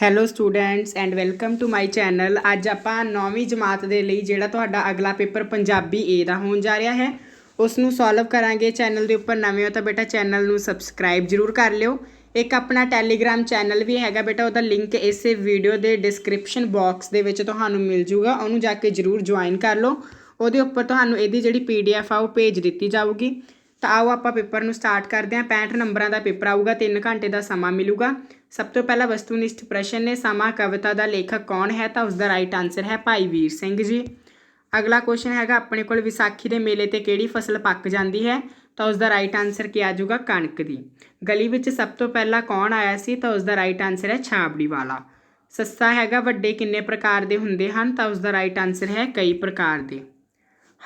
Hello students and welcome to my channel ਅੱਜ ਆਪਾਂ 9ਵੀਂ ਜਮਾਤ ਦੇ ਲਈ ਜਿਹੜਾ ਤੁਹਾਡਾ ਅਗਲਾ ਪੇਪਰ ਪੰਜਾਬੀ ਏ ਦਾ ਹੋਣ ਜਾ ਰਿਹਾ ਹੈ ਉਸ ਨੂੰ ਸੋਲਵ ਕਰਾਂਗੇ ਚੈਨਲ ਦੇ ਉੱਪਰ ਨਵੇਂ ਹੋ ਤਾਂ ਬੇਟਾ ਚੈਨਲ ਨੂੰ ਸਬਸਕ੍ਰਾਈਬ ਜਰੂਰ ਕਰ ਲਿਓ। ਇੱਕ ਆਪਣਾ ਟੈਲੀਗ੍ਰਾਮ ਚੈਨਲ ਵੀ ਹੈਗਾ ਬੇਟਾ, ਉਹਦਾ ਲਿੰਕ ਇਸੇ ਵੀਡੀਓ ਦੇ ਡਿਸਕ੍ਰਿਪਸ਼ਨ ਬਾਕਸ ਦੇ ਵਿੱਚ ਤੁਹਾਨੂੰ ਮਿਲ ਜੂਗਾ, ਉਹਨੂੰ ਜਾ ਕੇ ਜਰੂਰ ਜੁਆਇਨ ਕਰ ਲਓ। ਉਹਦੇ ਉੱਪਰ ਤੁਹਾਨੂੰ ਇਹਦੀ ਜਿਹੜੀ ਪੀਡੀਐਫ ਆ, ਉਹ ਭੇਜ ਦਿੱਤੀ ਜਾਊਗੀ। ਤਾਂ ਆਓ ਆਪਾਂ ਪੇਪਰ ਨੂੰ ਸਟਾਰਟ ਕਰਦੇ ਹਾਂ। 65 ਨੰਬਰਾਂ ਦਾ ਪੇਪਰ ਆਊਗਾ 3 ਘੰਟੇ ਦਾ ਸਮਾਂ ਮਿਲੂਗਾ। ਸਭ ਤੋਂ ਪਹਿਲਾ ਵਸਤੂਨਿਸ਼ਟ ਪ੍ਰਸ਼ਨ ਨੇ ਸਮਾਂ, ਕਵਿਤਾ ਦਾ ਲੇਖਕ ਕੌਣ ਹੈ? ਤਾਂ ਉਸ ਦਾ ਰਾਈਟ ਆਨਸਰ ਹੈ ਭਾਈ ਵੀਰ ਸਿੰਘ ਜੀ। ਅਗਲਾ ਕੁਐਸਚਨ ਹੈਗਾ, ਆਪਣੇ ਕੋਲ ਵਿਸਾਖੀ ਦੇ ਮੇਲੇ ਤੇ ਕਿਹੜੀ ਫਸਲ ਪੱਕ ਜਾਂਦੀ ਹੈ? ਤਾਂ ਉਸ ਦਾ ਰਾਈਟ ਆਨਸਰ ਕੀ ਆ ਜਾਊਗਾ? ਕਣਕ ਦੀ। ਗਲੀ ਵਿੱਚ ਸਭ ਤੋਂ ਪਹਿਲਾਂ ਕੌਣ ਆਇਆ ਸੀ? ਤਾਂ ਉਸ ਦਾ ਰਾਈਟ ਆਨਸਰ ਹੈ ਛਾਬੜੀ ਵਾਲਾ। ਸੱਸਾ ਹੈਗਾ, ਵੱਡੇ ਕਿੰਨੇ ਪ੍ਰਕਾਰ ਦੇ ਹੁੰਦੇ ਹਨ? ਤਾਂ ਉਸ ਦਾ ਰਾਈਟ ਆਨਸਰ ਹੈ ਕਈ ਪ੍ਰਕਾਰ ਦੇ।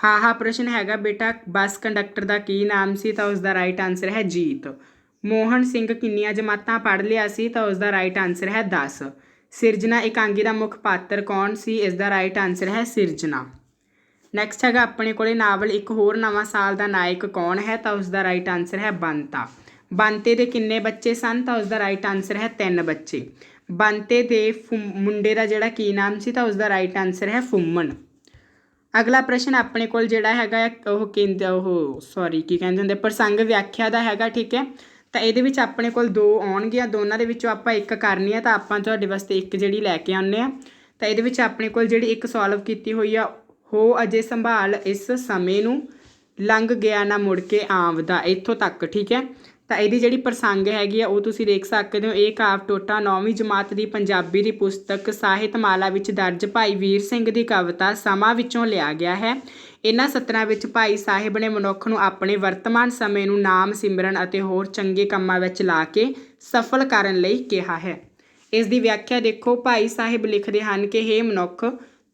ਹਾਂ ਹਾਂ, ਪ੍ਰਸ਼ਨ ਹੈਗਾ, ਬੇਟਾ, ਬੱਸ ਕੰਡਕਟਰ ਦਾ ਕੀ ਨਾਮ ਸੀ? ਤਾਂ ਉਸ ਦਾ ਰਾਈਟ ਆਨਸਰ ਹੈ ਜੀਤ। ਮੋਹਨ ਸਿੰਘ ਕਿੰਨੀਆਂ ਜਮਾਤਾਂ ਪੜ੍ਹ ਲਿਆ ਸੀ? ਤਾਂ ਉਸ ਦਾ ਰਾਈਟ ਆਨਸਰ ਹੈ 10 ਸਿਰਜਣਾ ਇਕਾਂਗੀ ਦਾ ਮੁੱਖ ਪਾਤਰ ਕੌਣ ਸੀ? ਇਸ ਦਾ ਰਾਈਟ ਆਨਸਰ ਹੈ ਸਿਰਜਣਾ। ਨੈਕਸਟ ਹੈਗਾ, ਆਪਣੇ ਕੋਲੇ ਨਾਵਲ, ਇੱਕ ਹੋਰ ਨਵਾਂ ਸਾਲ ਦਾ ਨਾਇਕ ਕੌਣ ਹੈ? ਤਾਂ ਉਸ ਦਾ ਰਾਈਟ ਆਨਸਰ ਹੈ ਬੰਤਾ। ਬੰਤੇ ਦੇ ਕਿੰਨੇ ਬੱਚੇ ਸਨ? ਤਾਂ ਉਸ ਦਾ ਰਾਈਟ ਆਨਸਰ ਹੈ ਤਿੰਨ ਬੱਚੇ। ਬੰਤੇ ਦੇ ਫੁੰ- ਮੁੰਡੇ ਦਾ ਜਿਹੜਾ ਕੀ ਨਾਮ ਸੀ? ਤਾਂ ਉਸ ਦਾ ਰਾਈਟ ਆਨਸਰ ਹੈ ਫੁੰਮਣ। ਅਗਲਾ ਪ੍ਰਸ਼ਨ ਆਪਣੇ ਕੋਲ ਜਿਹੜਾ ਹੈਗਾ ਉਹ ਕੇਂਦ, ਉਹ ਸੌਰੀ ਕੀ ਕਹਿੰਦੇ ਹੁੰਦੇ, ਪ੍ਰਸੰਗ ਵਿਆਖਿਆ ਦਾ ਹੈਗਾ, ਠੀਕ ਹੈ? ਤਾਂ ਇਹਦੇ ਵਿੱਚ ਆਪਣੇ ਕੋਲ ਦੋ ਆਉਣਗੀਆਂ ਦੋਨਾਂ ਦੇ ਵਿੱਚੋਂ ਆਪਾਂ ਇੱਕ ਕਰਨੀ ਹੈ, ਤਾਂ ਆਪਾਂ ਤੁਹਾਡੇ ਵਾਸਤੇ ਇੱਕ ਜਿਹੜੀ ਲੈ ਕੇ ਆਉਂਦੇ ਆ ਤਾਂ ਇਹਦੇ ਵਿੱਚ ਆਪਣੇ ਕੋਲ ਜਿਹੜੀ ਇੱਕ ਸੋਲਵ ਕੀਤੀ ਹੋਈ ਆ, ਹੋ ਅਜੇ ਸੰਭਾਲ ਇਸ ਸਮੇਂ ਨੂੰ, ਲੰਘ ਗਿਆ ਨਾ ਮੁੜ ਕੇ ਆਵਦਾ, ਇੱਥੋਂ ਤੱਕ, ਠੀਕ ਹੈ? ਤਾਂ ਇਹਦੀ ਜਿਹੜੀ ਪ੍ਰਸੰਗ ਹੈਗੀ ਆ, ਉਹ ਤੁਸੀਂ ਦੇਖ ਸਕਦੇ ਹੋ। ਇਹ ਕਾਵ ਟੋਟਾ ਨੌਵੀਂ ਜਮਾਤ ਦੀ ਪੰਜਾਬੀ ਦੀ ਪੁਸਤਕ ਸਾਹਿਤਮਾਲਾ ਵਿੱਚ ਦਰਜ ਭਾਈ ਵੀਰ ਸਿੰਘ ਦੀ ਕਵਿਤਾ ਸਮਾਂ ਵਿੱਚੋਂ ਲਿਆ ਗਿਆ ਹੈ। ਇਹਨਾਂ ਸਤਰਾਂ ਵਿੱਚ ਭਾਈ ਸਾਹਿਬ ਨੇ ਮਨੁੱਖ ਨੂੰ ਆਪਣੇ ਵਰਤਮਾਨ ਸਮੇਂ ਨੂੰ ਨਾਮ, ਸਿਮਰਨ ਅਤੇ ਹੋਰ ਚੰਗੇ ਕੰਮਾਂ ਵਿੱਚ ਲਾ ਕੇ ਸਫਲ ਕਰਨ ਲਈ ਕਿਹਾ ਹੈ। ਇਸ ਦੀ ਵਿਆਖਿਆ ਦੇਖੋ। ਭਾਈ ਸਾਹਿਬ ਲਿਖਦੇ ਹਨ ਕਿ हे ਮਨੁੱਖ,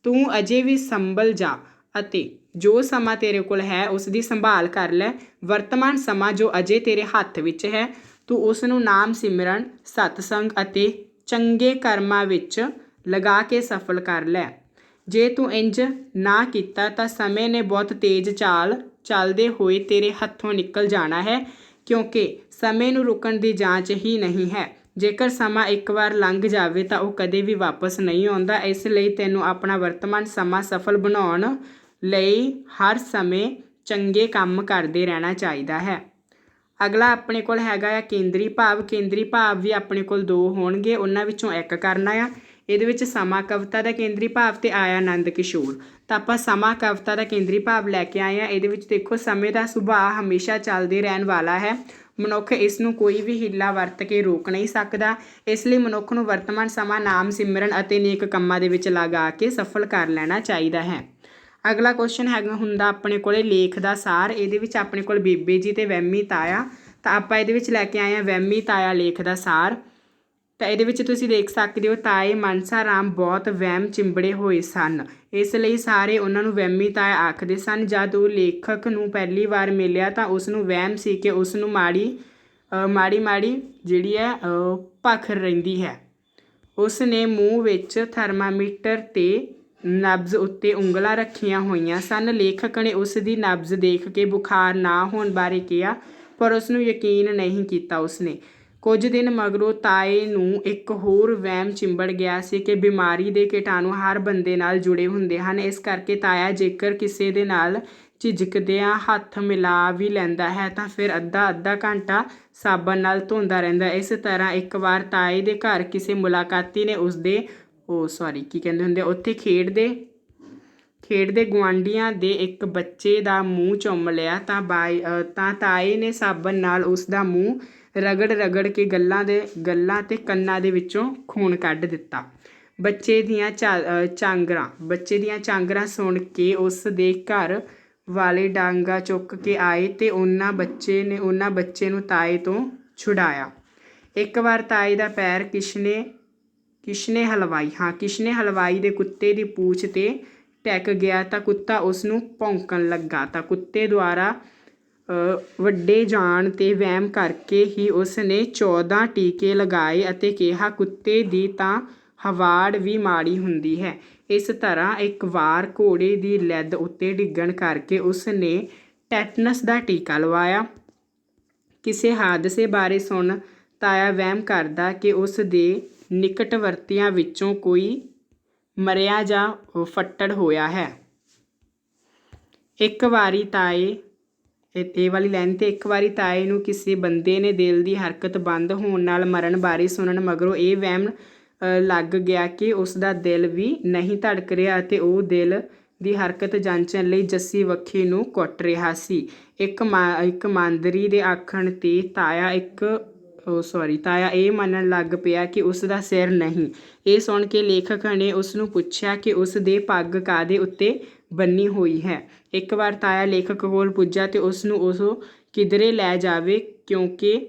ਤੂੰ ਅਜੇ ਵੀ ਸੰਭਲ ਜਾ ਅਤੇ ਜੋ ਸਮਾਂ ਤੇਰੇ ਕੋਲ ਹੈ, ਉਸ ਦੀ ਸੰਭਾਲ ਕਰ ਲੈ। ਵਰਤਮਾਨ ਸਮਾਂ ਜੋ ਅਜੇ ਤੇਰੇ ਹੱਥ ਵਿੱਚ ਹੈ, ਤੂੰ ਉਸ ਨੂੰ ਨਾਮ ਸਿਮਰਨ, ਸਤਸੰਗ ਅਤੇ ਚੰਗੇ ਕਰਮਾਂ ਵਿੱਚ ਲਗਾ ਕੇ ਸਫਲ ਕਰ ਲੈ। ਜੇ ਤੂੰ ਇੰਜ ਨਾ ਕੀਤਾ, ਤਾਂ ਸਮੇਂ ਨੇ ਬਹੁਤ ਤੇਜ਼ ਚਾਲ ਚੱਲਦੇ ਹੋਏ ਤੇਰੇ ਹੱਥੋਂ ਨਿਕਲ ਜਾਣਾ ਹੈ, ਕਿਉਂਕਿ ਸਮੇਂ ਨੂੰ ਰੁਕਣ ਦੀ ਜਾਂਚ ਹੀ ਨਹੀਂ ਹੈ। ਜੇਕਰ ਸਮਾਂ ਇੱਕ ਵਾਰ ਲੰਘ ਜਾਵੇ, ਤਾਂ ਉਹ ਕਦੇ ਵੀ ਵਾਪਸ ਨਹੀਂ ਆਉਂਦਾ। ਇਸ ਲਈ ਤੈਨੂੰ ਆਪਣਾ ਵਰਤਮਾਨ ਸਮਾਂ ਸਫਲ ਬਣਾਉਣ ਲਈ ਹਰ ਸਮੇਂ ਚੰਗੇ ਕੰਮ ਕਰਦੇ ਰਹਿਣਾ ਚਾਹੀਦਾ ਹੈ। ਅਗਲਾ ਆਪਣੇ ਕੋਲ ਹੈਗਾ ਆ ਕੇਂਦਰੀ ਭਾਵ। ਕੇਂਦਰੀ ਭਾਵ ਵੀ ਆਪਣੇ ਕੋਲ ਦੋ ਹੋਣਗੇ, ਉਹਨਾਂ ਵਿੱਚੋਂ ਇੱਕ ਕਰਨਾ ਆ। ਇਹਦੇ ਵਿੱਚ ਸਮਾਂ ਕਵਿਤਾ ਦਾ ਕੇਂਦਰੀ ਭਾਵ ਤੇ ਆਇਆ ਆਨੰਦ ਕਿਸ਼ੋਰ। ਤਾਂ ਆਪਾਂ ਸਮਾਂ ਕਵਿਤਾ ਦਾ ਕੇਂਦਰੀ ਭਾਵ ਲੈ ਕੇ ਆਏ ਆ। ਇਹਦੇ ਵਿੱਚ ਦੇਖੋ, ਸਮੇਂ ਦਾ ਸੁਭਾਅ ਹਮੇਸ਼ਾ ਚੱਲਦੇ ਰਹਿਣ ਵਾਲਾ ਹੈ। ਮਨੁੱਖ ਇਸ ਨੂੰ ਕੋਈ ਵੀ ਹਿੱਲਾ ਵਰਤ ਕੇ ਰੋਕ ਨਹੀਂ ਸਕਦਾ। ਇਸ ਲਈ ਮਨੁੱਖ ਨੂੰ ਵਰਤਮਾਨ ਸਮਾਂ ਨਾਮ ਸਿਮਰਨ ਅਤੇ ਨੇਕ ਕੰਮਾਂ ਦੇ ਵਿੱਚ ਲਗਾ ਕੇ ਸਫਲ ਕਰ ਲੈਣਾ ਚਾਹੀਦਾ ਹੈ। ਅਗਲਾ ਕੁਐਸਚਨ ਹੈਗਾ ਹੁੰਦਾ ਆਪਣੇ ਕੋਲੇ ਲੇਖ ਦਾ ਸਾਰ ਇਹਦੇ ਵਿੱਚ ਆਪਣੇ ਕੋਲ ਬੀਬੀ ਜੀ ਤੇ ਵਹਿਮੀ ਤਾਇਆ। ਤਾਂ ਆਪਾਂ ਇਹਦੇ ਵਿੱਚ ਲੈ ਕੇ ਆਏ ਆ ਵਹਿਮੀ ਤਾਇਆ ਲੇਖ ਦਾ ਸਾਰ। ਤਾਂ ਇਹਦੇ ਵਿੱਚ ਤੁਸੀਂ ਦੇਖ ਸਕਦੇ ਹੋ ਤਾਏ ਮਨਸਾ ਰਾਮ ਬਹੁਤ ਵਹਿਮ ਚਿੰਬੜੇ ਹੋਏ ਸਨ। ਇਸ ਲਈ ਸਾਰੇ ਉਹਨਾਂ ਨੂੰ ਵਹਿਮੀ ਤਾਇਆ ਆਖਦੇ ਸਨ। ਜਦ ਉਹ ਲੇਖਕ ਨੂੰ ਪਹਿਲੀ ਵਾਰ ਮਿਲਿਆ ਤਾਂ ਉਸ ਨੂੰ ਵਹਿਮ ਸੀ ਕਿ ਉਸ ਨੂੰ ਮਾੜੀ ਮਾੜੀ ਮਾੜੀ ਜਿਹੜੀ ਹੈ ਅ, ਭਖਰ ਰਹਿੰਦੀ ਹੈ। ਉਸ ਨੇ ਮੂੰਹ ਵਿੱਚ ਥਰਮਾਮੀਟਰ ਤੇ ਨਬਜ਼ ਉੱਤੇ ਉਂਗਲਾਂ ਰੱਖੀਆਂ ਹੋਈਆਂ ਸਨ। ਲੇਖਕ ਨੇ ਉਸ ਦੀ ਨਬਜ਼ ਦੇਖ ਕੇ ਬੁਖਾਰ ਨਾ ਹੋਣ ਬਾਰੇ ਕਿਹਾ, ਪਰ ਉਸ ਨੂੰ ਯਕੀਨ ਨਹੀਂ ਕੀਤਾ ਉਸਨੇ। ਕੁਝ ਦਿਨ ਮਗਰੋਂ ਤਾਏ ਨੂੰ ਇੱਕ ਹੋਰ ਵਹਿਮ ਚਿੰਬੜ ਗਿਆ ਸੀ ਕਿ ਬਿਮਾਰੀ ਦੇ ਕੀਟਾਣੂ ਹਰ ਬੰਦੇ ਨਾਲ ਜੁੜੇ ਹੁੰਦੇ ਹਨ। ਇਸ ਕਰਕੇ ਤਾਇਆ ਜੇਕਰ ਕਿਸੇ ਦੇ ਨਾਲ ਝਿਜਕਦਿਆਂ ਹੱਥ ਮਿਲਾ ਵੀ ਲੈਂਦਾ ਹੈ, ਤਾਂ ਫਿਰ ਅੱਧਾ ਅੱਧਾ ਘੰਟਾ ਸਾਬਣ ਨਾਲ ਧੋਂਦਾ ਰਹਿੰਦਾ ਇਸ ਤਰ੍ਹਾਂ ਇੱਕ ਵਾਰ ਤਾਏ ਦੇ ਘਰ ਕਿਸੇ ਮੁਲਾਕਾਤੀ ਨੇ ਉਸਦੇ ਉਹ ਸੌਰੀ ਕੀ ਕਹਿੰਦੇ ਹੁੰਦੇ ਆ, ਉੱਥੇ ਖੇਡਦੇ ਖੇਡਦੇ ਗੁਆਂਢੀਆਂ ਦੇ ਇੱਕ ਬੱਚੇ ਦਾ ਮੂੰਹ ਚੁੰਮ ਲਿਆ ਤਾਂ ਬਾਈ ਤਾਂ ਤਾਏ ਨੇ ਸਾਬਣ ਨਾਲ ਉਸ ਦਾ ਮੂੰਹ ਰਗੜ ਰਗੜ ਕੇ ਗੱਲਾਂ ਦੇ ਗੱਲਾਂ ਤੇ ਕੰਨਾਂ ਦੇ ਵਿੱਚੋਂ ਖੂਨ ਕੱਢ ਦਿੱਤਾ। ਬੱਚੇ ਦੀਆਂ ਚਾ- ਚਾਂਗਰਾਂ ਬੱਚੇ ਦੀਆਂ ਚਾਂਗਰਾਂ ਸੁਣ ਕੇ ਉਸ ਦੇ ਘਰ ਵਾਲੇ ਡਾਂਗਾ ਚੁੱਕ ਕੇ ਆਏ ਤੇ ਉਹਨਾਂ ਬੱਚੇ ਨੇ ਉਹਨਾਂ ਬੱਚੇ ਨੂੰ ਤਾਏ ਤੋਂ ਛੁਡਾਇਆ। ਇੱਕ ਵਾਰ ਤਾਏ ਦਾ ਪੈਰ ਕਿਸ਼ਨੇ ਕਿਸ਼ਨੇ ਹਲਵਾਈ? ਹਾਂ, ਕਿਸ਼ਨੇ ਹਲਵਾਈ ਦੇ ਕੁੱਤੇ ਦੀ ਪੂਛ ਤੇ ਟੈਕ ਗਿਆ ਤਾਂ ਕੁੱਤਾ ਉਸ ਨੂੰ ਭੌਂਕਣ ਲੱਗਾ। ਤਾਂ ਕੁੱਤੇ ਦੁਆਰਾ ਵੱਡੇ ਜਾਣ ਤੇ ਵਹਿਮ ਕਰਕੇ ਹੀ ਉਸ ਨੇ 14 ਟੀਕੇ ਲਗਾਏ ਅਤੇ ਕਿਹਾ, ਕੁੱਤੇ ਦੀ ਤਾਂ ਹਵਾੜ ਵੀ ਮਾੜੀ ਹੁੰਦੀ ਹੈ। ਇਸ ਤਰ੍ਹਾਂ ਇੱਕ ਵਾਰ ਘੋੜੇ ਦੀ ਲੈਦ ਉੱਤੇ ਡਿੱਗਣ ਕਰਕੇ ਉਸ ਨੇ ਟੈਟਨਸ ਦਾ ਟੀਕਾ ਲਵਾਇਆ। ਕਿਸੇ ਹਾਦਸੇ ਬਾਰੇ ਸੁਣ ਤਾਇਆ ਵਹਿਮ ਕਰਦਾ ਕਿ ਉਸ ਦੇ ਨਿਕਟਵਰਤੀਆਂ ਵਿੱਚੋਂ ਕੋਈ ਮਰਿਆ ਜਾਂ ਫੱਟੜ ਹੋਇਆ ਹੈ। ਇੱਕ ਵਾਰੀ ਤਾਏ, ਇਹ ਵਾਲੀ ਲਾਈਨ ਤੇ ਇੱਕ ਵਾਰੀ ਤਾਏ ਨੂੰ ਕਿਸੇ ਬੰਦੇ ਨੇ ਦਿਲ ਦੀ ਹਰਕਤ ਬੰਦ ਹੋਣ ਨਾਲ ਮਰਨ ਬਾਰੇ ਸੁਣਨ ਮਗਰੋਂ ਇਹ ਵਹਿਮ ਲੱਗ ਗਿਆ ਕਿ ਉਸ ਦਾ ਦਿਲ ਵੀ ਨਹੀਂ ਧੜਕ ਰਿਹਾ ਅਤੇ ਉਹ ਦਿਲ ਦੀ ਹਰਕਤ ਜਾਂਚਣ ਲਈ ਜੱਸੀ ਵੱਖੀ ਨੂੰ ਕੁੱਟ ਰਿਹਾ ਸੀ। ਇੱਕ ਮਾ- ਇੱਕ ਮੰਦਰੀ ਦੇ ਆਖਣ ਤੇ ਤਾਇਆ ਇੱਕ ਉਹ ਸੌਰੀ ਤਾਇਆ ਇਹ ਮੰਨਣ ਲੱਗ ਪਿਆ ਕਿ ਉਸ ਦਾ ਸਿਰ ਨਹੀਂ। ਇਹ ਸੁਣ ਕੇ ਲੇਖਕ ਨੇ ਉਸ ਨੂੰ ਪੁੱਛਿਆ ਕਿ ਉਸ ਦੇ ਪੱਗ ਕਾਦੇ ਉੱਤੇ ਬੰਨੀ ਹੋਈ ਹੈ। ਇੱਕ ਵਾਰ ਤਾਇਆ ਲੇਖਕ ਕੋਲ ਪੁੱਜਾ ਤੇ ਉਸ ਨੂੰ ਉਸ ਕਿਧਰੇ ਲੈ ਜਾਵੇ ਕਿਉਂਕਿ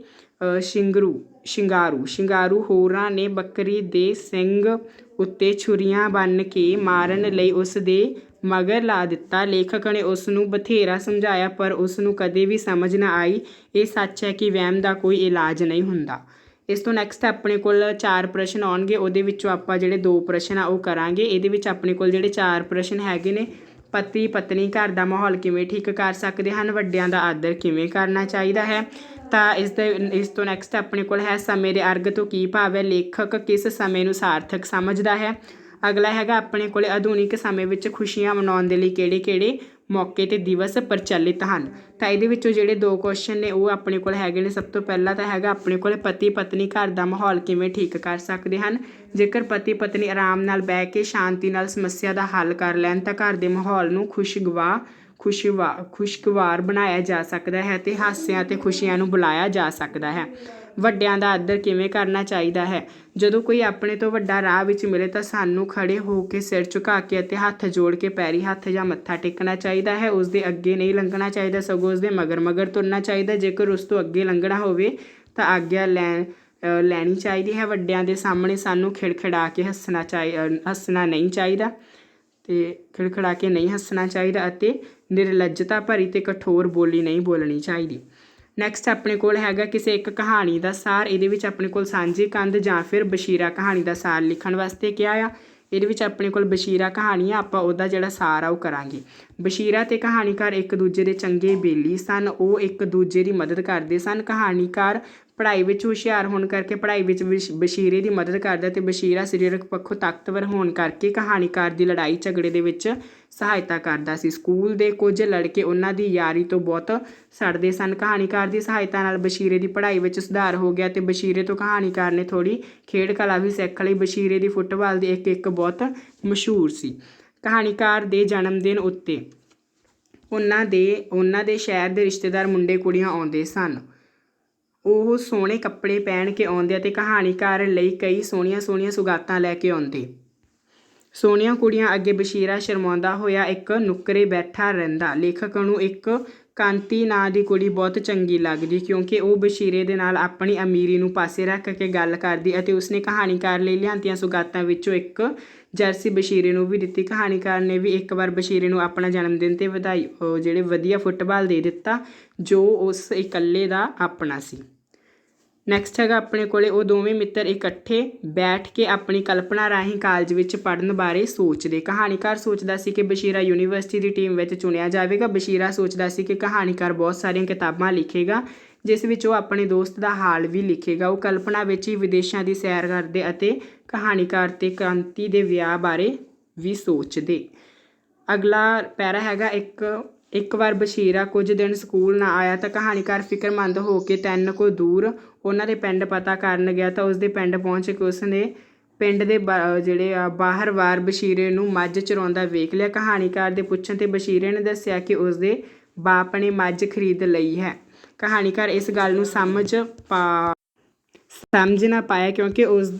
ਅ, ਸ਼ਿੰਗਰੂ ਸ਼ਿੰਗਾਰੂ ਸ਼ਿੰਗਾਰੂ ਹੋਰਾਂ ਨੇ ਬੱਕਰੀ ਦੇ ਸਿੰਘ ਉੱਤੇ ਛੁਰੀਆਂ ਬੰਨ ਕੇ ਮਾਰਨ ਲਈ ਉਸ ਦੇ ਮਗਰ ਲਾ ਦਿੱਤਾ। ਲੇਖਕ ਨੇ ਉਸ ਨੂੰ ਬਥੇਰਾ ਸਮਝਾਇਆ, ਪਰ ਉਸ ਨੂੰ ਕਦੇ ਵੀ ਸਮਝ ਨਾ ਆਈ। ਇਹ ਸੱਚ ਹੈ ਕਿ ਵਹਿਮ ਦਾ ਕੋਈ ਇਲਾਜ ਨਹੀਂ ਹੁੰਦਾ। ਇਸ ਤੋਂ ਨੈਕਸਟ ਆਪਣੇ ਕੋਲ ਚਾਰ ਪ੍ਰਸ਼ਨ ਆਉਣਗੇ। ਉਹਦੇ ਵਿੱਚੋਂ ਆਪਾਂ ਜਿਹੜੇ ਦੋ ਪ੍ਰਸ਼ਨ ਆ, ਉਹ ਕਰਾਂਗੇ। ਇਹਦੇ ਵਿੱਚ ਆਪਣੇ ਕੋਲ ਜਿਹੜੇ ਚਾਰ ਪ੍ਰਸ਼ਨ ਹੈਗੇ ਨੇ, ਪਤੀ, ਪਤਨੀ, ਘਰ ਦਾ ਮਾਹੌਲ ਕਿਵੇਂ ਠੀਕ ਕਰ ਸਕਦੇ ਹਨ, ਵੱਡਿਆਂ ਦਾ ਆਦਰ ਕਿਵੇਂ ਕਰਨਾ ਚਾਹੀਦਾ ਹੈ। ਤਾਂ ਇਸ ਦੇ, ਇਸ ਤੋਂ ਨੈਕਸਟ ਆਪਣੇ ਕੋਲ ਹੈ, ਸਮੇਂ ਦੇ ਅਰਗ ਤੋਂ ਕੀ ਭਾਵ ਹੈ? ਲੇਖਕ ਕਿਸ ਸਮੇਂ ਨੂੰ ਸਾਰਥਕ ਸਮਝਦਾ ਹੈ? ਅਗਲਾ ਹੈਗਾ ਆਪਣੇ ਕੋਲੇ ਆਧੁਨਿਕ ਸਮੇਂ ਵਿੱਚ ਖੁਸ਼ੀਆਂ ਮਨਾਉਣ ਦੇ ਲਈ ਕਿਹੜੇ-ਕਿਹੜੇ ਮੌਕੇ ਤੇ ਦਿਵਸ ਪ੍ਰਚਲਿਤ ਹਨ? ਤਾਂ ਇਹਦੇ ਵਿੱਚੋਂ ਜਿਹੜੇ ਦੋ ਕੁਐਸਚਨ ਨੇ, ਉਹ ਆਪਣੇ ਕੋਲ ਹੈਗੇ ਨੇ। ਸਭ ਤੋਂ ਪਹਿਲਾਂ ਤਾਂ ਹੈਗਾ ਆਪਣੇ ਕੋਲ ਪਤੀ ਪਤਨੀ ਘਰ ਦਾ ਮਾਹੌਲ ਕਿਵੇਂ ਠੀਕ ਕਰ ਸਕਦੇ ਹਨ? ਜੇਕਰ ਪਤੀ ਪਤਨੀ ਆਰਾਮ ਨਾਲ ਬਹਿ ਕੇ ਸ਼ਾਂਤੀ ਨਾਲ ਸਮੱਸਿਆ ਦਾ ਹੱਲ ਕਰ ਲੈਣ ਤਾਂ ਘਰ ਦੇ ਮਾਹੌਲ ਨੂੰ ਖੁਸ਼ਗਵਾ ਖੁਸ਼ਵਾ ਖੁਸ਼ਗਵਾਰ ਬਣਾਇਆ ਜਾ ਸਕਦਾ ਹੈ ਤੇ ਹਾਸਿਆਂ ਅਤੇ ਖੁਸ਼ੀਆਂ ਨੂੰ ਬੁਲਾਇਆ ਜਾ ਸਕਦਾ ਹੈ। ਵੱਡਿਆਂ ਦਾ ਆਦਰ ਕਿਵੇਂ ਕਰਨਾ ਚਾਹੀਦਾ ਹੈ? ਜਦੋਂ ਕੋਈ ਆਪਣੇ ਤੋਂ ਵੱਡਾ ਰਾਹ ਵਿੱਚ ਮਿਲੇ ਤਾਂ ਸਾਨੂੰ ਖੜੇ ਹੋ ਕੇ ਸਿਰ ਝੁਕਾ ਕੇ ਅਤੇ ਹੱਥ ਜੋੜ ਕੇ ਪੈਰੀ ਹੱਥ ਜਾਂ ਮੱਥਾ ਟੇਕਣਾ ਚਾਹੀਦਾ ਹੈ। ਉਸ ਦੇ ਅੱਗੇ ਨਹੀਂ ਲੰਘਣਾ ਚਾਹੀਦਾ, ਸਗੋਂ ਉਸ ਦੇ ਮਗਰ ਮਗਰ ਤੁਰਨਾ ਚਾਹੀਦਾ। ਜੇਕਰ ਉਸ ਤੋਂ ਅੱਗੇ ਲੰਘਣਾ ਹੋਵੇ ਤਾਂ ਆਗਿਆ ਲੈ ਲੈਣੀ ਚਾਹੀਦੀ ਹੈ। ਵੱਡਿਆਂ ਦੇ ਸਾਹਮਣੇ ਸਾਨੂੰ ਖਿੜਖਿੜਾ ਕੇ ਹੱਸਣਾ ਚਾਹੀ ਹੱਸਣਾ ਨਹੀਂ ਚਾਹੀਦਾ ਤੇ ਖਿੜਖਿੜਾ ਕੇ ਨਹੀਂ ਹੱਸਣਾ ਚਾਹੀਦਾ ਅਤੇ ਨਿਰਲੱਜਤਾ ਭਰੀ ਤੇ ਕਠੋਰ ਬੋਲੀ ਨਹੀਂ ਬੋਲਣੀ ਚਾਹੀਦੀ। ਨੈਕਸਟ ਆਪਣੇ ਕੋਲ ਹੈਗਾ ਕਿਸੇ ਇੱਕ ਕਹਾਣੀ ਦਾ ਸਾਰ, ਇਹਦੇ ਵਿੱਚ ਆਪਣੇ ਕੋਲ ਸਾਂਝੀ ਕੰਧ ਜਾਂ ਫਿਰ ਬਸ਼ੀਰਾ ਕਹਾਣੀ ਦਾ ਸਾਰ ਲਿਖਣ ਵਾਸਤੇ ਕਿਹਾ ਆ। ਇਹਦੇ ਵਿੱਚ ਆਪਣੇ ਕੋਲ ਬਸ਼ੀਰਾ ਕਹਾਣੀ ਆ, ਆਪਾਂ ਉਹਦਾ ਜਿਹੜਾ ਸਾਰ ਆ ਉਹ ਕਰਾਂਗੇ। ਬਸ਼ੀਰਾ ਤੇ ਕਹਾਣੀਕਾਰ ਇੱਕ ਦੂਜੇ ਦੇ ਚੰਗੇ ਬੇਲੀ ਸਨ, ਉਹ ਇੱਕ ਦੂਜੇ ਦੀ ਮਦਦ ਕਰਦੇ ਸਨ। ਕਹਾਣੀਕਾਰ ਪੜ੍ਹਾਈ ਵਿੱਚ ਹੁਸ਼ਿਆਰ ਹੋਣ ਕਰਕੇ ਪੜ੍ਹਾਈ ਵਿੱਚ ਬਸ਼- ਬਸ਼ੀਰੇ ਦੀ ਮਦਦ ਕਰਦਾ ਅਤੇ ਬਸ਼ੀਰਾ ਸਰੀਰਕ ਪੱਖੋਂ ਤਾਕਤਵਰ ਹੋਣ ਕਰਕੇ ਕਹਾਣੀਕਾਰ ਦੀ ਲੜਾਈ ਝਗੜੇ ਦੇ ਵਿੱਚ ਸਹਾਇਤਾ ਕਰਦਾ ਸੀ। ਸਕੂਲ ਦੇ ਕੁਝ ਲੜਕੇ ਉਹਨਾਂ ਦੀ ਯਾਰੀ ਤੋਂ ਬਹੁਤ ਸੜਦੇ ਸਨ। ਕਹਾਣੀਕਾਰ ਦੀ ਸਹਾਇਤਾ ਨਾਲ ਬਸ਼ੀਰੇ ਦੀ ਪੜ੍ਹਾਈ ਵਿੱਚ ਸੁਧਾਰ ਹੋ ਗਿਆ ਤੇ ਬਸ਼ੀਰੇ ਤੋਂ ਕਹਾਣੀਕਾਰ ਨੇ ਥੋੜੀ ਖੇਡ ਕਲਾ ਵੀ ਸਿੱਖ ਲਈ। ਬਸ਼ੀਰੇ ਦੀ ਫੁੱਟਬਾਲ ਦੀ ਇੱਕ ਇੱਕ ਬਹੁਤ ਮਸ਼ਹੂਰ ਸੀ। ਕਹਾਣੀਕਾਰ ਦੇ ਜਨਮ ਦਿਨ ਉੱਤੇ ਉਹਨਾਂ ਦੇ ਉਹਨਾਂ ਦੇ ਸ਼ਹਿਰ ਦੇ ਰਿਸ਼ਤੇਦਾਰ ਮੁੰਡੇ ਕੁੜੀਆਂ ਆਉਂਦੇ ਸਨ। ਉਹ ਸੋਹਣੇ ਕੱਪੜੇ ਪਹਿਨ ਕੇ ਆਉਂਦੇ ਅਤੇ ਕਹਾਣੀਕਾਰ ਲਈ ਕਈ ਸੋਹਣੀਆਂ ਸੋਹਣੀਆਂ ਸੁਗਾਤਾਂ ਲੈ ਕੇ ਆਉਂਦੇ। ਸੋਹਣੀਆਂ ਕੁੜੀਆਂ ਅੱਗੇ ਬਸ਼ੀਰਾ ਸ਼ਰਮਾਉਂਦਾ ਹੋਇਆ ਇੱਕ ਨੁੱਕਰੇ ਬੈਠਾ ਰਹਿੰਦਾ। ਲੇਖਕ ਨੂੰ ਇੱਕ ਕਾਂਤੀ ਨਾਂ ਦੀ ਕੁੜੀ ਬਹੁਤ ਚੰਗੀ ਲੱਗਦੀ ਕਿਉਂਕਿ ਉਹ ਬਸ਼ੀਰੇ ਦੇ ਨਾਲ ਆਪਣੀ ਅਮੀਰੀ ਨੂੰ ਪਾਸੇ ਰੱਖ ਕੇ ਗੱਲ ਕਰਦੀ ਅਤੇ ਉਸਨੇ ਕਹਾਣੀਕਾਰ ਲਈ ਲਿਆਂਦੀਆਂ ਸੁਗਾਤਾਂ ਵਿੱਚੋਂ ਇੱਕ ਜਰਸੀ ਬਸ਼ੀਰੇ ਨੂੰ ਵੀ ਦਿੱਤੀ। ਕਹਾਣੀਕਾਰ ਨੇ ਵੀ ਇੱਕ ਵਾਰ ਬਸ਼ੀਰੇ ਨੂੰ ਆਪਣਾ ਜਨਮ ਦਿਨ ਤੇ ਵਧਾਈ, ਉਹ ਜਿਹੜੇ ਵਧੀਆ ਫੁੱਟਬਾਲ ਦੇ ਦਿੱਤਾ, ਜੋ ਉਸ ਇਕੱਲੇ ਦਾ ਆਪਣਾ ਸੀ। ਨੈਕਸਟ ਹੈਗਾ ਆਪਣੇ ਕੋਲੇ ਉਹ ਦੋਵੇਂ ਮਿੱਤਰ ਇਕੱਠੇ ਬੈਠ ਕੇ ਆਪਣੀ ਕਲਪਨਾ ਰਾਹੀਂ ਕਾਲਜ ਵਿੱਚ ਪੜ੍ਹਨ ਬਾਰੇ ਸੋਚਦੇ। ਕਹਾਣੀਕਾਰ ਸੋਚਦਾ ਸੀ ਕਿ ਬਸ਼ੀਰਾ ਯੂਨੀਵਰਸਿਟੀ ਦੀ ਟੀਮ ਵਿੱਚ ਚੁਣਿਆ ਜਾਵੇਗਾ। ਬਸ਼ੀਰਾ ਸੋਚਦਾ ਸੀ ਕਿ ਕਹਾਣੀਕਾਰ ਬਹੁਤ ਸਾਰੀਆਂ ਕਿਤਾਬਾਂ ਲਿਖੇਗਾ, ਜਿਸ ਵਿੱਚ ਉਹ ਆਪਣੇ ਦੋਸਤ ਦਾ ਹਾਲ ਵੀ ਲਿਖੇਗਾ। ਉਹ ਕਲਪਨਾ ਵਿੱਚ ਹੀ ਵਿਦੇਸ਼ਾਂ ਦੀ ਸੈਰ ਕਰਦੇ ਅਤੇ ਕਹਾਣੀਕਾਰ ਤੇ ਕ੍ਰਾਂਤੀ ਦੇ ਵਿਆਹ ਬਾਰੇ ਵੀ ਸੋਚਦੇ। ਅਗਲਾ ਪੈਰਾ ਹੈਗਾ ਇੱਕ ਇੱਕ ਵਾਰ ਬਸ਼ੀਰਾ ਕੁਝ ਦਿਨ ਸਕੂਲ ਨਾ ਆਇਆ ਤਾਂ ਕਹਾਣੀਕਾਰ ਫਿਕਰਮੰਦ ਹੋ ਕੇ ਤਿੰਨ ਕੋ ਦੂਰ ਉਹਨਾਂ ਦੇ ਪਿੰਡ ਪਤਾ ਕਰਨ ਗਿਆ ਤਾਂ ਉਸ ਦੇ ਪਿੰਡ ਪਹੁੰਚ ਕੇ ਉਸਨੇ ਪਿੰਡ ਦੇ ਬਾ- ਜਿਹੜੇ ਆ, ਬਾਹਰ ਵਾਰ ਬਸ਼ੀਰੇ ਨੂੰ ਮੱਝ ਚਰਾਉਂਦਾ ਵੇਖ ਲਿਆ। ਕਹਾਣੀਕਾਰ ਦੇ ਪੁੱਛਣ ਤੇ ਬਸ਼ੀਰੇ ਨੇ ਦੱਸਿਆ ਕਿ ਉਸ ਦੇ ਬਾਪ ਨੇ ਮੱਝ ਖਰੀਦ ਲਈ ਹੈ। ਕਹਾਣੀਕਾਰ ਇਸ ਗੱਲ ਨੂੰ ਸਮਝ ਪਾ, ਸਮਝ ਨਾ ਪਾਇਆ ਕਿਉਂਕਿ ਉਸ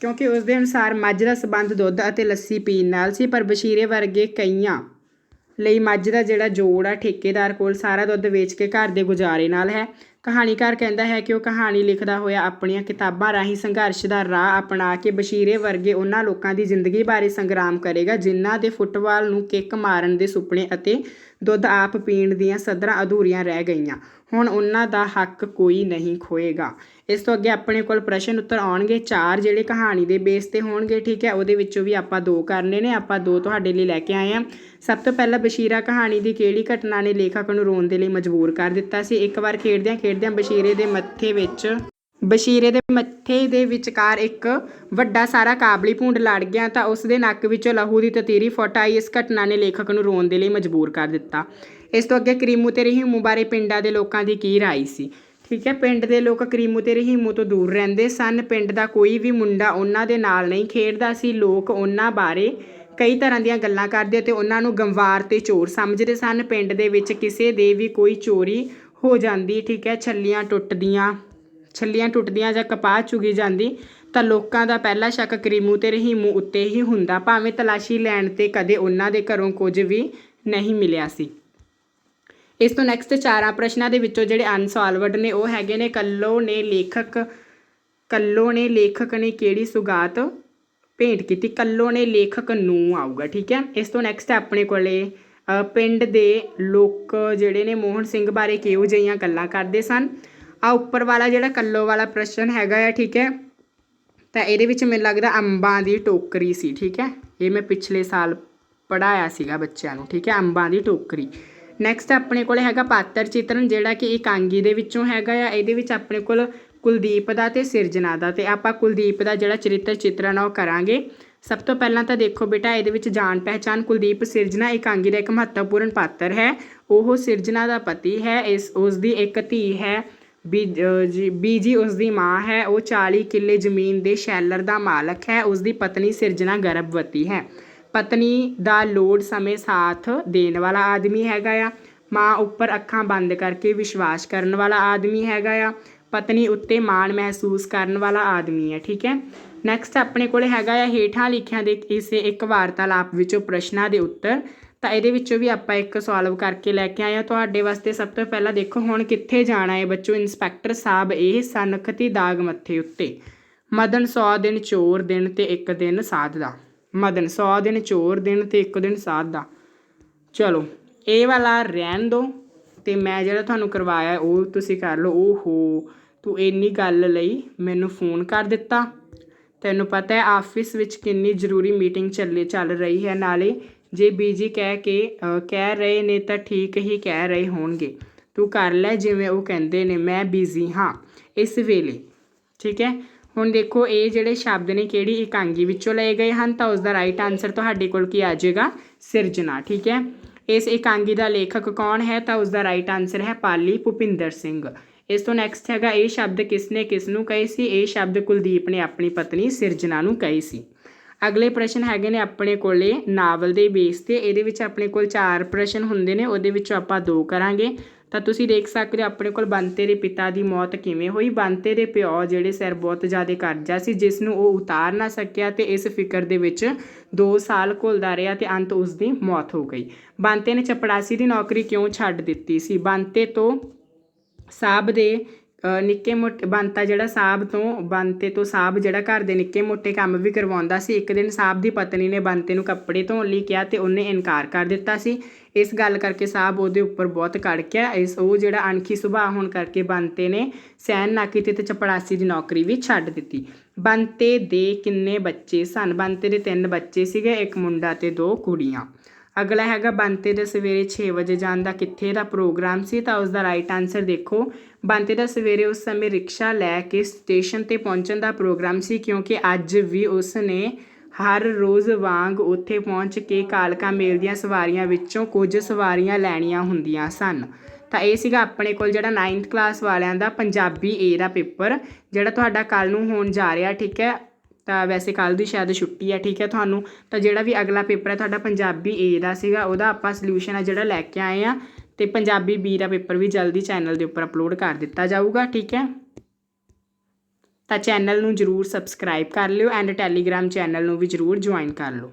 ਕਿਉਂਕਿ ਉਸ ਦੇ ਅਨੁਸਾਰ ਮੱਝ ਦਾ ਸਬੰਧ ਦੁੱਧ ਅਤੇ ਲੱਸੀ ਪੀਣ ਨਾਲ ਸੀ, ਪਰ ਬਸ਼ੀਰੇ ਵਰਗੇ ਕਈਆਂ ਲਈ ਮੱਝ ਦਾ ਜਿਹੜਾ ਜੋੜ ਆ ਠੇਕੇਦਾਰ ਕੋਲ ਸਾਰਾ ਦੁੱਧ ਵੇਚ ਕੇ ਘਰ ਦੇ ਗੁਜ਼ਾਰੇ ਨਾਲ ਹੈ। ਕਹਾਣੀਕਾਰ ਕਹਿੰਦਾ ਹੈ ਕਿ ਉਹ ਕਹਾਣੀ ਲਿਖਦਾ ਹੋਇਆ ਆਪਣੀਆਂ ਕਿਤਾਬਾਂ ਰਾਹੀਂ ਸੰਘਰਸ਼ ਦਾ ਰਾਹ ਅਪਣਾ ਕੇ ਬਸ਼ੀਰੇ ਵਰਗੇ ਉਹਨਾਂ ਲੋਕਾਂ ਦੀ ਜ਼ਿੰਦਗੀ ਬਾਰੇ ਸੰਗਰਾਮ ਕਰੇਗਾ, ਜਿਨ੍ਹਾਂ ਦੇ ਫੁੱਟਬਾਲ ਨੂੰ ਕਿੱਕ ਮਾਰਨ ਦੇ ਸੁਪਨੇ ਅਤੇ ਦੁੱਧ ਆਪ ਪੀਣ ਦੀਆਂ ਸਦਰਾਂ ਅਧੂਰੀਆਂ ਰਹਿ ਗਈਆਂ। ਹੁਣ ਉਹਨਾਂ ਦਾ ਹੱਕ ਕੋਈ ਨਹੀਂ ਖੋਏਗਾ। ਇਸ ਤੋਂ ਅੱਗੇ ਆਪਣੇ ਕੋਲ ਪ੍ਰਸ਼ਨ ਉੱਤਰ ਆਉਣਗੇ। ਚਾਰ ਜਿਹੜੇ ਕਹਾਣੀ ਦੇ ਬੇਸ ਤੇ ਹੋਣਗੇ, ਠੀਕ ਹੈ? ਉਹਦੇ ਵਿੱਚੋਂ ਵੀ ਆਪਾਂ ਦੋ ਕਰਨੇ ਨੇ। ਆਪਾਂ ਦੋ ਤੁਹਾਡੇ ਲਈ ਲੈ ਕੇ ਆਏ ਹਾਂ। ਸਭ ਤੋਂ ਪਹਿਲਾਂ ਬਸ਼ੀਰਾ ਕਹਾਣੀ ਦੀ ਕਿਹੜੀ ਘਟਨਾ ਨੇ ਲੇਖਕ ਨੂੰ ਰੋਣ ਦੇ ਲਈ ਮਜਬੂਰ ਕਰ ਦਿੱਤਾ ਸੀ? ਇੱਕ ਵਾਰ ਖੇਡਦਿਆਂ ਖੇਡਦਿਆਂ ਬਸ਼ੀਰੇ ਦੇ ਮੱਥੇ ਵਿੱਚ, ਬਸ਼ੀਰੇ ਦੇ ਮੱਥੇ ਦੇ ਵਿਚਕਾਰ ਇੱਕ ਵੱਡਾ ਸਾਰਾ ਕਾਬਲੀ ਭੂੰਡ ਲੜ ਗਿਆ ਤਾਂ ਉਸ ਦੇ ਨੱਕ ਵਿੱਚੋਂ ਲਹੂ ਦੀ ਤਤੀਰੀ ਫੁੱਟ ਆਈ। ਇਸ ਘਟਨਾ ਨੇ ਲੇਖਕ ਨੂੰ ਰੋਣ ਦੇ ਲਈ ਮਜਬੂਰ ਕਰ ਦਿੱਤਾ। ਇਸ ਤੋਂ ਅੱਗੇ ਕਰੀਮੂ ਤੇ ਰਹੀਮੂ ਬਾਰੇ ਪਿੰਡਾਂ ਦੇ ਲੋਕਾਂ ਦੀ ਕੀ ਰਾਏ ਸੀ? ਠੀਕ ਹੈ, ਪਿੰਡ ਦੇ ਲੋਕ ਕਰੀਮੂ ਤੇ ਰਹੀਮੂ ਤੋਂ ਦੂਰ ਰਹਿੰਦੇ ਸਨ। ਪਿੰਡ ਦਾ ਕੋਈ ਵੀ ਮੁੰਡਾ ਉਹਨਾਂ ਦੇ ਨਾਲ ਨਹੀਂ ਖੇਡਦਾ ਸੀ। ਲੋਕ ਉਹਨਾਂ ਬਾਰੇ ਕਈ ਤਰ੍ਹਾਂ ਦੀਆਂ ਗੱਲਾਂ ਕਰਦੇ ਤੇ ਉਹਨਾਂ ਨੂੰ ਗੰਵਾਰ ਤੇ ਚੋਰ ਸਮਝਦੇ ਸਨ। ਪਿੰਡ ਦੇ ਵਿੱਚ ਕਿਸੇ ਦੇ ਵੀ ਕੋਈ ਚੋਰੀ ਹੋ ਜਾਂਦੀ, ਠੀਕ ਹੈ, ਛੱਲੀਆਂ ਟੁੱਟਦੀਆਂ ਛੱਲੀਆਂ ਟੁੱਟਦੀਆਂ ਜਾਂ ਕਪਾਹ ਚੁਗੀ ਜਾਂਦੀ ਤਾਂ ਲੋਕਾਂ ਦਾ ਪਹਿਲਾ ਸ਼ੱਕ ਕਰੀਮੂ ਤੇ ਰਹੀਮੂ ਉੱਤੇ ਹੀ ਹੁੰਦਾ। ਭਾਵੇਂ ਤਲਾਸ਼ੀ ਲੈਣ ਤੇ ਕਦੇ ਉਹਨਾਂ ਦੇ ਘਰੋਂ ਕੁਝ ਵੀ ਨਹੀਂ ਮਿਲਿਆ ਸੀ। ਇਸ ਤੋਂ ਨੈਕਸਟ ਚਾਰਾਂ ਪ੍ਰਸ਼ਨਾਂ ਦੇ ਵਿੱਚੋਂ ਜਿਹੜੇ ਅਨਸੋਲਵਡ ਨੇ, ਉਹ ਹੈਗੇ ਨੇ ਕੱਲੋ ਨੇ ਲੇਖਕ, ਕੱਲੋ ਨੇ ਲੇਖਕ ਨੇ ਕਿਹੜੀ ਸੁਗਾਤ ਭੇਂਟ ਕੀਤੀ? ਕੱਲੋ ਨੇ ਲੇਖਕ ਨੂੰ ਆਊਗਾ, ਠੀਕ ਹੈ? ਇਸ ਤੋਂ ਨੈਕਸਟ ਆਪਣੇ ਕੋਲੇ ਪਿੰਡ ਦੇ ਲੋਕ ਜਿਹੜੇ ਨੇ ਮੋਹਨ ਸਿੰਘ ਬਾਰੇ ਕਿਹੋ ਜਿਹੀਆਂ ਗੱਲਾਂ ਕਰਦੇ ਸਨ? ਆ ਉੱਪਰ ਵਾਲਾ ਜਿਹੜਾ ਕੱਲੋ ਵਾਲਾ ਪ੍ਰਸ਼ਨ ਹੈਗਾ ਆ, ਠੀਕ ਹੈ? ਤਾਂ ਇਹਦੇ ਵਿੱਚ ਮੈਨੂੰ ਲੱਗਦਾ ਅੰਬਾਂ ਦੀ ਟੋਕਰੀ ਸੀ, ਠੀਕ ਹੈ? ਇਹ ਮੈਂ ਪਿਛਲੇ ਸਾਲ ਪੜਾਇਆ ਸੀਗਾ ਬੱਚਿਆਂ ਨੂੰ, ਠੀਕ ਹੈ? ਅੰਬਾਂ ਦੀ ਟੋਕਰੀ। ਨੈਕਸਟ ਆਪਣੇ ਕੋਲ ਹੈਗਾ ਪਾਤਰ ਚਿੱਤਰਨ, ਜਿਹੜਾ ਕਿ ਇਕਾਂਗੀ ਦੇ ਵਿੱਚੋਂ ਹੈਗਾ ਆ। ਇਹਦੇ ਵਿੱਚ ਆਪਣੇ ਕੋਲ ਕੁਲਦੀਪ ਦਾ ਤੇ ਸਿਰਜਣਾ ਦਾ। ਤੇ ਆਪਾਂ ਕੁਲਦੀਪ ਦਾ ਜਿਹੜਾ ਚਰਿੱਤਰ ਚਿੱਤਰਨ ਆ, ਉਹ ਕਰਾਂਗੇ। ਸਭ ਤੋਂ ਪਹਿਲਾਂ ਤਾਂ ਦੇਖੋ ਬੇਟਾ, ਇਹਦੇ ਵਿੱਚ ਜਾਣ ਪਹਿਚਾਨ ਕੁਲਦੀਪ ਸਿਰਜਣਾ ਇਕਾਂਗੀ ਦਾ ਇੱਕ ਮਹੱਤਵਪੂਰਨ ਪਾਤਰ ਹੈ। ਉਹ ਸਿਰਜਣਾ ਦਾ ਪਤੀ ਹੈ, ਇਸ ਉਸ ਦੀ ਇੱਕ ਧੀ ਹੈ। ਬੀ- ਜੀ- ਬੀਜੀ ਉਸ ਦੀ ਮਾਂ ਹੈ। ਉਹ 40 ਕਿੱਲੇ ਜ਼ਮੀਨ ਦੇ ਸ਼ੈਲਰ ਦਾ ਮਾਲਕ ਹੈ। ਉਸ ਦੀ ਪਤਨੀ ਸਿਰਜਣਾ ਗਰਭਵਤੀ ਹੈ। ਪਤਨੀ ਦਾ ਲੋੜ ਸਮੇਂ ਸਾਥ ਦੇਣ ਵਾਲਾ ਆਦਮੀ ਹੈਗਾ ਆ। ਮਾਂ ਉੱਪਰ ਅੱਖਾਂ ਬੰਦ ਕਰਕੇ ਵਿਸ਼ਵਾਸ ਕਰਨ ਵਾਲਾ ਆਦਮੀ ਹੈਗਾ ਆ। ਪਤਨੀ ਉੱਤੇ ਮਾਣ ਮਹਿਸੂਸ ਕਰਨ ਵਾਲਾ ਆਦਮੀ ਹੈ, ਠੀਕ ਹੈ? ਨੈਕਸਟ ਆਪਣੇ ਕੋਲ ਹੈਗਾ ਆ ਹੇਠਾਂ ਲਿਖਿਆਂ ਦੇ ਇਸੇ ਇੱਕ ਵਾਰਤਾਲਾਪ ਵਿੱਚੋਂ ਪ੍ਰਸ਼ਨਾਂ ਦੇ ਉੱਤਰ। ਤਾਂ ਇਹਦੇ ਵਿੱਚੋਂ ਵੀ ਆਪਾਂ ਇੱਕ ਸੋਲਵ ਕਰਕੇ ਲੈ ਕੇ ਆਏ ਹਾਂ। ਤੁਹਾਡੇ ਵਾਸਤੇ ਸਭ ਤੋਂ ਪਹਿਲਾਂ ਦੇਖੋ, ਹੁਣ ਕਿੱਥੇ ਜਾਣਾ ਹੈ ਬੱਚੋ? ਇੰਸਪੈਕਟਰ ਸਾਹਿਬ, ਇਹ ਸਨਖਤੀ ਦਾਗ ਮੱਥੇ ਉੱਤੇ। ਮਦਨ 100 ਦਿਨ, ਚੋਰ ਦਿਨ ਤੇ ਇੱਕ ਦਿਨ ਸਾਧ ਦਾ ਮਦਨ 100 ਦਿਨ, ਚੋਰ ਦਿਨ ਤੇ ਇੱਕ ਦਿਨ ਸਾਧ ਦਾ। ਚਲੋ, ਇਹ ਵਾਲਾ ਰਹਿਣ ਦੋ ਤੇ ਮੈਂ ਜਿਹੜਾ ਤੁਹਾਨੂੰ ਕਰਵਾਇਆ, ਉਹ ਤੁਸੀਂ ਕਰ ਲਓ। ਓਹੋ, ਤੂੰ ਇੰਨੀ ਗੱਲ ਲਈ ਮੈਨੂੰ ਫੋਨ ਕਰ ਦਿੱਤਾ। ਤੈਨੂੰ ਪਤਾ ਹੈ ਆਫਿਸ ਵਿੱਚ ਕਿੰਨੀ ਜ਼ਰੂਰੀ ਮੀਟਿੰਗ ਚੱਲੇ, ਚੱਲ ਰਹੀ ਹੈ। ਨਾਲੇ ਜੇ ਬੀਜੀ ਕਹਿ ਕੇ ਕਹਿ ਰਹੇ ਨੇ ਤਾਂ ਠੀਕ ਹੀ ਕਹਿ ਰਹੇ ਹੋਣਗੇ। ਤੂੰ ਕਰ ਲੈ ਜਿਵੇਂ ਉਹ ਕਹਿੰਦੇ ਨੇ, ਮੈਂ ਬਿਜ਼ੀ ਹਾਂ ਇਸ ਵੇਲੇ। ਠੀਕ ਹੈ? ਹੁਣ ਦੇਖੋ, ਇਹ ਜਿਹੜੇ ਸ਼ਬਦ ਨੇ, ਕਿਹੜੀ ਇਕਾਂਗੀ ਵਿੱਚੋਂ ਲਏ ਗਏ ਹਨ? ਤਾਂ ਉਸ ਦਾ ਰਾਈਟ ਆਨਸਰ ਤੁਹਾਡੇ ਕੋਲ ਕੀ ਆ ਜਾਏਗਾ? ਸਿਰਜਣਾ, ਠੀਕ ਹੈ? ਇਸ ਇਕਾਂਗੀ ਦਾ ਲੇਖਕ ਕੌਣ ਹੈ? ਤਾਂ ਉਸ ਦਾ ਰਾਈਟ ਆਨਸਰ ਹੈ ਪਾਲੀ ਭੁਪਿੰਦਰ ਸਿੰਘ। ਇਸ ਤੋਂ ਨੈਕਸਟ ਹੈਗਾ, ਇਹ ਸ਼ਬਦ ਕਿਸ ਨੇ ਕਿਸ ਨੂੰ ਕਹੇ ਸੀ? ਇਹ ਸ਼ਬਦ ਕੁਲਦੀਪ ਨੇ ਆਪਣੀ ਪਤਨੀ ਸਿਰਜਣਾ ਨੂੰ ਕਹੀ ਸੀ। ਅਗਲੇ ਪ੍ਰਸ਼ਨ ਹੈਗੇ ਨੇ ਆਪਣੇ ਕੋਲੇ ਨਾਵਲ ਦੇ ਬੇਸ ਤੇ। ਇਹਦੇ ਵਿੱਚ ਆਪਣੇ ਕੋਲ ਚਾਰ ਪ੍ਰਸ਼ਨ ਹੁੰਦੇ ਨੇ, ਉਹਦੇ ਵਿੱਚੋਂ ਆਪਾਂ ਦੋ ਕਰਾਂਗੇ। ਤਾਂ ਤੁਸੀਂ ਦੇਖ ਸਕਦੇ ਹੋ ਆਪਣੇ ਕੋਲ ਬੰਤੇ ਦੇ ਪਿਤਾ ਦੀ ਮੌਤ ਕਿਵੇਂ ਹੋਈ। ਬੰਤੇ ਦੇ ਪਿਓ ਜਿਹੜੇ ਸਿਰ ਬਹੁਤ ਜ਼ਿਆਦਾ ਕਰਜ਼ਾ ਸੀ ਜਿਸ ਨੂੰ ਉਹ ਉਤਾਰ ਨਾ ਸਕਿਆ ਤੇ ਇਸ ਫਿਕਰ ਦੇ ਵਿੱਚ 2 ਸਾਲ ਘੁਲਦਾ ਰਿਹਾ ਤੇ ਅੰਤ ਉਸ ਦੀ ਮੌਤ ਹੋ ਗਈ। ਬੰਤੇ ਨੇ ਚਪੜਾਸੀ ਦੀ ਨੌਕਰੀ ਕਿਉਂ ਛੱਡ ਦਿੱਤੀ ਸੀ? ਬੰਤੇ ਤੋਂ ਸਾਬ ਦੇ ਨਿੱਕੇ ਮੋਟੇ, ਬੰਤਾ ਜਿਹੜਾ ਸਾਬ ਤੋਂ, ਬੰਤੇ ਤੋਂ ਸਾਬ ਜਿਹੜਾ ਘਰ ਦੇ ਨਿੱਕੇ ਮੋਟੇ ਕੰਮ ਵੀ ਕਰਵਾਉਂਦਾ ਸੀ, ਇੱਕ ਦਿਨ ਸਾਬ ਦੀ ਪਤਨੀ ਨੇ ਬੰਤੇ ਨੂੰ ਕੱਪੜੇ ਧੋਣ ਲਈ ਕਿਹਾ ਤੇ ਉਹਨੇ ਇਨਕਾਰ ਕਰ ਦਿੱਤਾ ਸੀ। ਇਸ ਗੱਲ ਕਰਕੇ ਸਾਬ ਉਹਦੇ ਉੱਪਰ ਬਹੁਤ ਕੜਕਿਆ। ਇਸ, ਉਹ ਜਿਹੜਾ ਅਣਖੀ ਸੁਭਾਅ ਹੋਣ ਕਰਕੇ ਬੰਤੇ ਨੇ ਸਹਿਨ ਨਾ ਕੀਤੀ ਤੇ ਚਪੜਾਸੀ ਦੀ ਨੌਕਰੀ ਵੀ ਛੱਡ ਦਿੱਤੀ। ਬੰਤੇ ਦੇ ਕਿੰਨੇ ਬੱਚੇ ਸਨ? ਬੰਤੇ ਦੇ ਤਿੰਨ ਬੱਚੇ ਸੀਗੇ, ਇੱਕ ਮੁੰਡਾ ਤੇ ਦੋ ਕੁੜੀਆਂ। ਅਗਲਾ ਹੈਗਾ, ਬੰਤੇ ਦੇ ਸਵੇਰੇ 6 ਵਜੇ ਜਾਣ ਦਾ ਕਿੱਥੇ ਦਾ ਪ੍ਰੋਗਰਾਮ ਸੀ? ਤਾਂ ਉਸ ਦਾ ਰਾਈਟ ਆਨਸਰ ਦੇਖੋ। ਬੰਤੇ ਦਾ ਸਵੇਰੇ ਉਸ ਸਮੇਂ ਰਿਕਸ਼ਾ ਲੈ ਕੇ ਸਟੇਸ਼ਨ ਤੇ ਪਹੁੰਚਣ ਦਾ ਪ੍ਰੋਗਰਾਮ ਸੀ, ਕਿਉਂਕਿ ਅੱਜ ਵੀ ਉਸ ਨੇ ਹਰ ਰੋਜ਼ ਵਾਂਗ ਉੱਥੇ ਪਹੁੰਚ ਕੇ ਕਾਲਕਾ ਮੇਲ ਦੀਆਂ ਸਵਾਰੀਆਂ ਵਿੱਚੋਂ ਕੁਝ ਸਵਾਰੀਆਂ ਲੈਣੀਆਂ ਹੁੰਦੀਆਂ ਸਨ। ਤਾਂ ਇਹ ਸੀਗਾ ਆਪਣੇ ਕੋਲ ਜਿਹੜਾ 9th ਕਲਾਸ ਵਾਲਿਆਂ ਦਾ ਪੰਜਾਬੀ ਏ ਦਾ ਪੇਪਰ ਜਿਹੜਾ ਤੁਹਾਡਾ ਕੱਲ ਨੂੰ ਹੋਣ ਜਾ ਰਿਹਾ, ਠੀਕ ਹੈ? ਤਾਂ ਵੈਸੇ ਕੱਲ ਦੀ ਸ਼ਾਇਦ ਛੁੱਟੀ ਹੈ, ਠੀਕ ਹੈ ਤੁਹਾਨੂੰ? ਤਾਂ ਜਿਹੜਾ ਵੀ ਅਗਲਾ ਪੇਪਰ ਹੈ ਤੁਹਾਡਾ ਪੰਜਾਬੀ ਏ ਦਾ ਸੀਗਾ, ਉਹਦਾ ਆਪਾਂ ਸੋਲੂਸ਼ਨ ਹੈ ਜਿਹੜਾ ਲੈ ਕੇ ਆਏ ਆ ਤੇ ਪੰਜਾਬੀ ਬੀ ਦਾ ਪੇਪਰ ਵੀ ਜਲਦੀ ਚੈਨਲ ਦੇ ਉੱਪਰ ਅਪਲੋਡ ਕਰ ਦਿੱਤਾ ਜਾਊਗਾ, ਠੀਕ ਹੈ? ਤਾਂ ਚੈਨਲ ਨੂੰ ਜਰੂਰ ਸਬਸਕ੍ਰਾਈਬ ਕਰ ਲਿਓ ਐਂਡ ਟੈਲੀਗ੍ਰਾਮ ਚੈਨਲ ਨੂੰ ਵੀ ਜਰੂਰ ਜੁਆਇਨ ਕਰ ਲਓ।